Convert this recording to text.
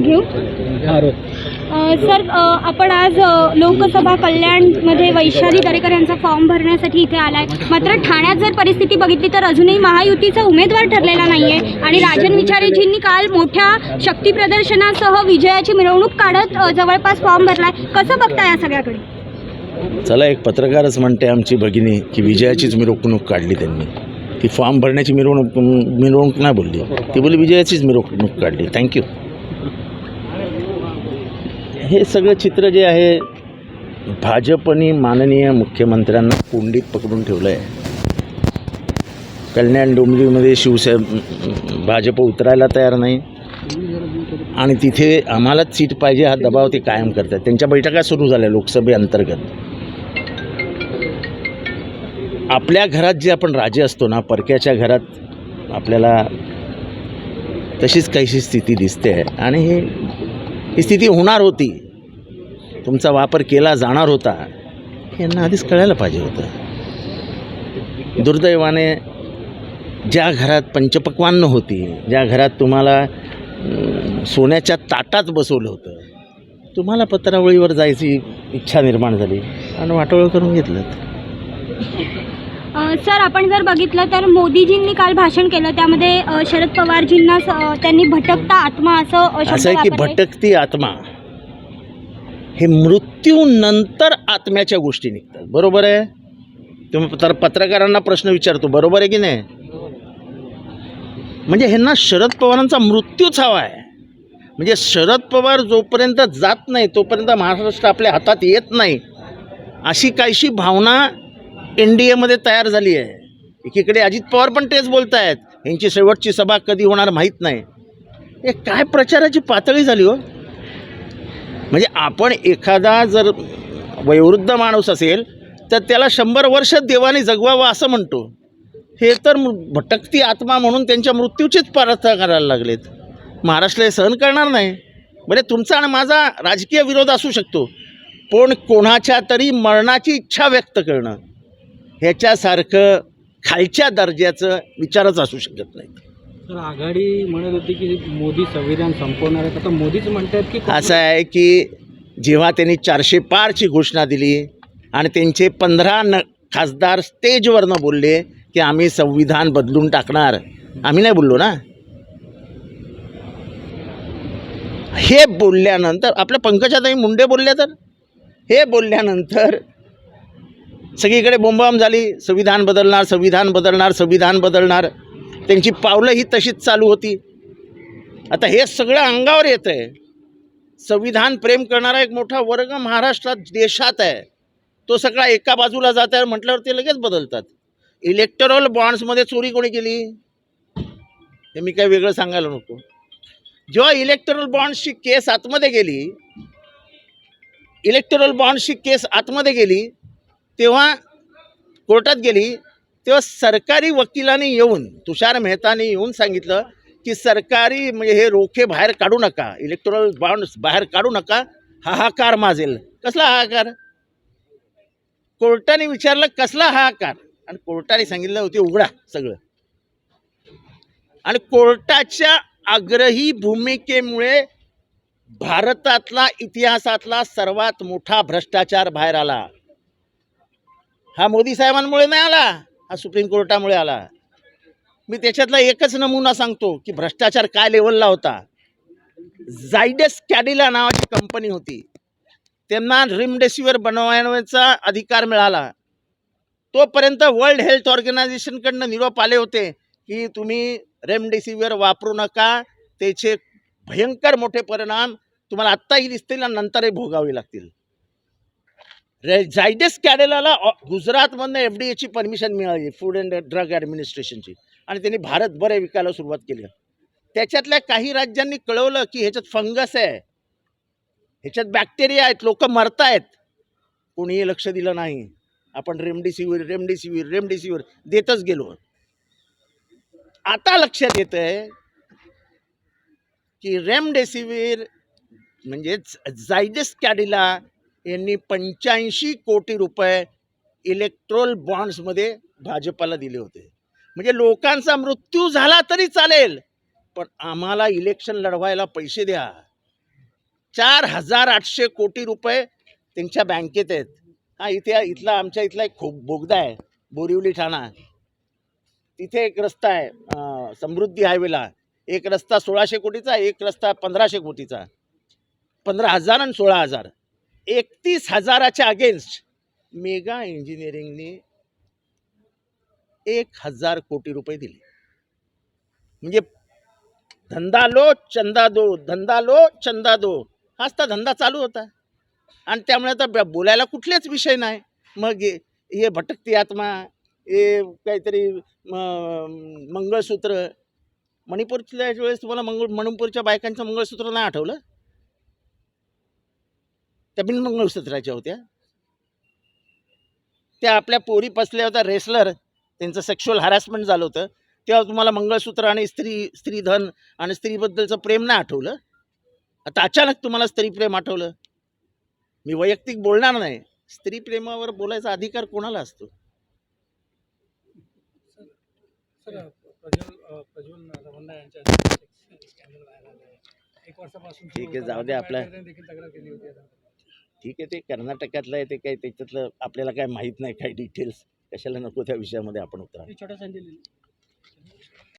घेऊ? सर आपण आज लोकसभा कल्याणमध्ये वैशाली दरेकर यांचा फॉर्म भरण्यासाठी इथे आलाय. मात्र ठाण्यात जर परिस्थिती बघितली तर अजूनही महायुतीचा उमेदवार ठरलेला नाहीये. आणि राजन विचारेजींनी काल मोठ्या शक्ती प्रदर्शनासह विजयाची मिरवणूक काढत जवळपास फॉर्म भरलाय. कसं बघता या सगळ्याकडे? चला एक पत्रकारच म्हणते आमची भगिनी की विजयाचीच मिरवणूक काढली त्यांनी. ती फॉर्म भरण्याची मिरवणूक मिरवणूक नाही बोलली. ती बोलली विजयाचीच मिरवणूक काढली. थँक्यू हे सगळं चित्र जे आहे भाजपनी माननीय मुख्यमंत्र्यांना कोंडीत पकडून ठेवलं आहे कल्याण डोंबिवलीमध्ये शिवसेना भाजप उतरायला तयार नाही. आणि तिथे आम्हालाच सीट पाहिजे हा दबाव ते कायम करतात. त्यांच्या बैठका सुरू झाल्या लोकसभेअंतर्गत आपल्या घरात जे आपण राजे असतो ना परक्याच्या घरात आपल्याला तशीच काहीशी स्थिती दिसते आहे. आणि हे ही स्थिती होणार होती. तुमचा वापर केला जाणार होता. यांना आधीच कळायला पाहिजे होतं. दुर्दैवाने ज्या घरात पंचपक्वान्न होती ज्या घरात तुम्हाला सोन्याच्या ताटात बसवलं होतं तुम्हाला पत्रावळीवर जायची इच्छा निर्माण झाली आणि वाटोळ करून घेतलं. सर आपण जर बघितलं तर मोदीजींनी काल भाषण केलं. त्यामध्ये अ, शरद पवारजींना स- त्यांनी भटकता आत्मा असं अ, शब्द असं आहे की वापरले. भटकती आत्मा. हे मृत्यूनंतर आत्म्याच्या गोष्टी निघतात. बरोबर आहे? तुम्ही तर पत्रकारांना प्रश्न विचारतो बरोबर आहे की नाही? म्हणजे ह्यांना शरद पवारांचा मृत्यूच हवा आहे. म्हणजे शरद पवार जोपर्यंत जात नाही तोपर्यंत महाराष्ट्र आपल्या हातात येत नाही. अशी काहीशी भावना एन डी एमध्ये तयार झाली आहे. एकीकडे अजित पवार पण तेच बोलत आहेत यांची शेवटची सभा कधी होणार माहीत नाही. हे काय प्रचाराची पातळी झाली हो? म्हणजे आपण एखादा जर वयोवृद्ध माणूस असेल तर त्याला शंभर वर्ष देवाने जगवावं असं म्हणतो. हे तर मृ- भटकती आत्मा म्हणून त्यांच्या मृत्यूचीच प्रार्थना करायला लागलेत. महाराष्ट्र हे सहन करणार नाही. म्हणजे तुमचा आणि माझा राजकीय विरोध असू शकतो. पण कोणाच्या तरी मरणाची इच्छा व्यक्त करणं. ह्याच्यासारखं खालच्या दर्जाचं विचारच असू शकत नाही तर आघाडी म्हणत होती की मोदी संविधान संपवणार आहेत. आता मोदीच म्हणतात की असं आहे की जेव्हा त्यांनी चारशे पारची घोषणा दिली आणि त्यांचे पंधरा न खासदार स्टेजवरनं बोलले की आम्ही संविधान बदलून टाकणार. आम्ही नाही बोललो ना? हे बोलल्यानंतर आपल्या पंकजाताई मुंडे बोलल्या तर? हे बोलल्यानंतर सगळीकडे बोंबाम झाली संविधान बदलणार संविधान बदलणार संविधान बदलणार. त्यांची पावलं ही तशीच चालू होती. आता हे सगळं अंगावर येतं आहे संविधान प्रेम करणारा एक मोठा वर्ग महाराष्ट्रात देशात आहे. तो सगळा एका बाजूला जात आहे म्हटल्यावर ते लगेच बदलतात. इलेक्टरल बॉन्ड्समध्ये चोरी कोणी केली? हे मी काही वेगळं सांगायला नको. जेव्हा इलेक्टरल बॉन्ड्सची केस आतमध्ये गेली इलेक्टरल बॉन्ड्सची केस आतमध्ये गेली तेव्हा कोर्टात गेली तेव्हा सरकारी वकिलाने येऊन तुषार मेहताने येऊन सांगितलं की सरकारी म्हणजे हे रोखे बाहेर काढू नका इलेक्ट्रॉल बॉन्ड्स बाहेर काढू नका हाहाकार माजेल. कसला हाहाकार? कोर्टाने विचारलं कसला हाहाकार? आणि कोर्टाने सांगितलं होते उघडा सगळं. आणि कोर्टाच्या आग्रही भूमिकेमुळे भारतातला इतिहासातला सर्वात मोठा भ्रष्टाचार बाहेर आला. हा मोदी साहेबांमुळे नाही आला हा सुप्रीम कोर्टामुळे आला. मी त्याच्यातला एकच नमुना सांगतो की भ्रष्टाचार काय लेवलला होता. जायडस कॅडिला नावाची कंपनी होती. त्यांना रिमडेसिवीर बनवण्याचा अधिकार मिळाला. तोपर्यंत वर्ल्ड हेल्थ ऑर्गनायझेशनकडनं निरोप आले होते की तुम्ही रेमडेसिवीर वापरू नका त्याचे भयंकर मोठे परिणाम तुम्हाला आत्ताही दिसतील आणि नंतरही भोगावे लागतील. जायडेस कॅडेलाला गुजरातमधनं एफ डी एची परमिशन मिळाली फूड अँड ड्रग ॲडमिनिस्ट्रेशनची आणि त्यांनी भारतभर बरे विकायला सुरुवात केली. त्याच्यातल्या काही राज्यांनी कळवलं की ह्याच्यात फंगस आहे. ह्याच्यात बॅक्टेरिया आहेत लोक मरत आहेत कोणीही लक्ष दिलं नाही. आपण रेमडेसिवीर रेमडेसिवीर रेमडेसिवीर देतच गेलो. आता लक्षात येतं आहे की रेमडेसिवीर म्हणजेच जायडेस कॅडिला यांनी पंच्याऐंशी कोटी रुपये इलेक्ट्रोल बॉन्ड्समध्ये भाजपाला दिले होते. म्हणजे लोकांचा मृत्यू झाला तरी चालेल पण आम्हाला इलेक्शन लढवायला पैसे द्या. चार हजार आठशे कोटी रुपये त्यांच्या बँकेत आहेत. हा इथे इथला आमच्या इथला एक खूप बोगदा आहे बोरिवली ठाणा. तिथे एक रस्ता आहे समृद्धी हायवेला. एक रस्ता सोळाशे कोटीचा एक रस्ता पंधराशे कोटीचा. पंधरा हजार आणि सोळा हजार. एकतीस हजाराच्या अगेन्स्ट मेगा इंजिनिअरिंगने एक हजार कोटी रुपये दिले. म्हणजे धंदा लो चंदा दो धंदा लो चंदा दो. हाच तर धंदा चालू होता. आणि त्यामुळे आता ब- बोलायला कुठलेच विषय नाही. मग हे हे भटकती आत्मा हे काहीतरी मंगळसूत्र. मणिपूरच्या वेळेस तुम्हाला मंगळ मणिपूरच्या बायकांचं मंगळसूत्र नाही आठवलं? त्या बिन मंगळसूत्राच्या होत्या. त्या आपल्या पोरी पसल्या होत्या रेसलर. त्यांचं सेक्शुअल हॅरॅसमेंट झालं होतं. तेव्हा तुम्हाला मंगळसूत्र आणि स्त्री स्त्रीधन आणि स्त्रीबद्दलचं प्रेम नाही आठवलं? आता अचानक तुम्हाला स्त्री प्रेम आठवलं? मी वैयक्तिक बोलणार नाही. स्त्री प्रेमावर बोलायचा अधिकार कोणाला असतो? ठीक आहे, जाऊ दे आपल्या- ठीक आहे ते कर्नाटकातलं आहे ते काही त्याच्यातलं आपल्याला काय माहीत नाही काही डिटेल्स कशाला नको त्या विषयामध्ये आपण उतरा